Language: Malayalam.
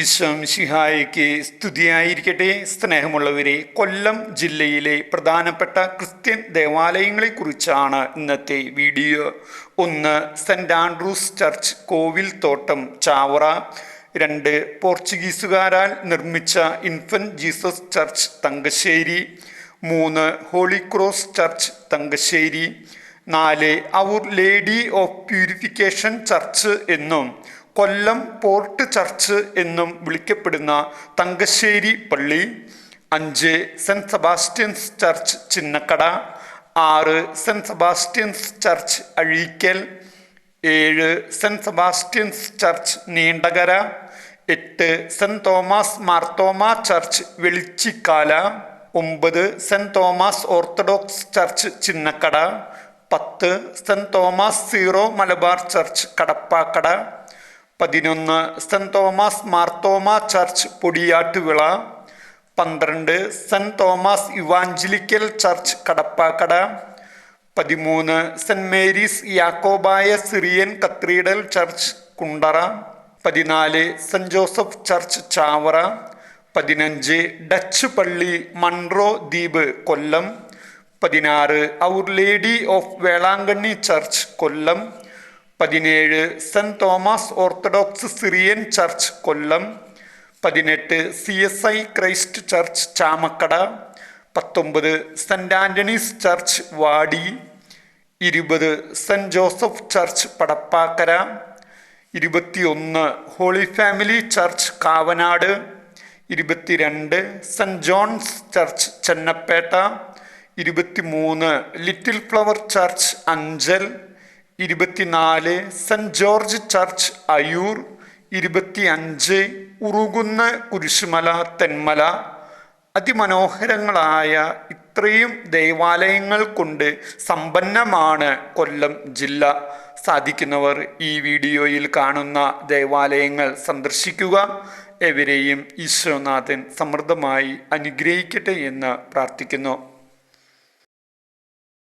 ഈശോം ശിഹായയ്ക്ക് സ്തുതിയായിരിക്കട്ടെ. സ്നേഹമുള്ളവരെ കൊല്ലം ജില്ലയിലെ പ്രധാനപ്പെട്ട ക്രിസ്ത്യൻ ദേവാലയങ്ങളെക്കുറിച്ചാണ് ഇന്നത്തെ വീഡിയോ. ഒന്ന് സെന്റ് ആൻഡ്രൂസ് ചർച്ച് കോവിൽ തോട്ടം ചാവറ. രണ്ട് പോർച്ചുഗീസുകാരാൽ നിർമ്മിച്ച ഇൻഫന്റ് ജീസസ് ചർച്ച് തങ്കശ്ശേരി. മൂന്ന് ഹോളി ക്രോസ് ചർച്ച് തങ്കശ്ശേരി. നാല് our lady of purification church എന്നും കൊല്ലം പോർട്ട് ചർച്ച് എന്നും വിളിക്കപ്പെടുന്ന തങ്കശ്ശേരി പള്ളി അഞ്ച് സെന്റ് സെബാസ്റ്റ്യൻസ് ചർച്ച് ചിന്നക്കട ആറ് സെന്റ് സെബാസ്റ്റ്യൻസ് ചർച്ച് അഴീക്കൽ ഏഴ് സെന്റ് സെബാസ്റ്റ്യൻസ് ചർച്ച് നീണ്ടകര എട്ട് saint Thomas Marthoma church Velichikkala ഒമ്പത് saint Thomas orthodox church Chinnakada പത്ത് saint Thomas Syro Malabar church Kadappakada പതിനൊന്ന് saint Thomas Marthoma church Podiyattuvila പന്ത്രണ്ട് saint Thomas evangelical church Kadappakada പതിമൂന്ന് saint Mary's Yakobaya Syrian cathedral church Kundara പതിനാല് സെന്റ് ജോസഫ് ചർച്ച് ചാവറ പതിനഞ്ച് ഡച്ച് പള്ളി മൺറോ ദ്വീപ് കൊല്ലം പതിനാറ് our lady of Velankanni church Kollam പതിനേഴ് saint Thomas orthodox Syrian church Kollam പതിനെട്ട് C S I Christ church Chamakkada പത്തൊമ്പത് സെന്റ് ആന്റണീസ് ചർച്ച് വാടി ഇരുപത് സെന്റ് ജോസഫ് ചർച്ച് പടപ്പാക്കര ഇരുപത്തിയൊന്ന് ഹോളി ഫാമിലി ചർച്ച് കാവനാട് ഇരുപത്തിരണ്ട് സെന്റ് ജോൺസ് ചർച്ച് ചെന്നപ്പേട്ട ഇരുപത്തിമൂന്ന് ലിറ്റിൽ ഫ്ലവർ ചർച്ച് അഞ്ചൽ ഇരുപത്തിനാല് സെന്റ് ജോർജ് ചർച്ച് അയൂർ. ഇരുപത്തി അഞ്ച് ഉറുകുന്ന കുരിശുമല തെന്മല. അതിമനോഹരങ്ങളായ ഇത്രയും ദേവാലയങ്ങൾ കൊണ്ട് സമ്പന്നമാണ് കൊല്ലം ജില്ല. സാധിക്കുന്നവർ ഈ വീഡിയോയിൽ കാണുന്ന ദേവാലയങ്ങൾ സന്ദർശിക്കുക. എവരെയും ഈശ്വരനാഥൻ സമൃദ്ധമായി അനുഗ്രഹിക്കട്ടെ എന്ന് പ്രാർത്ഥിക്കുന്നു.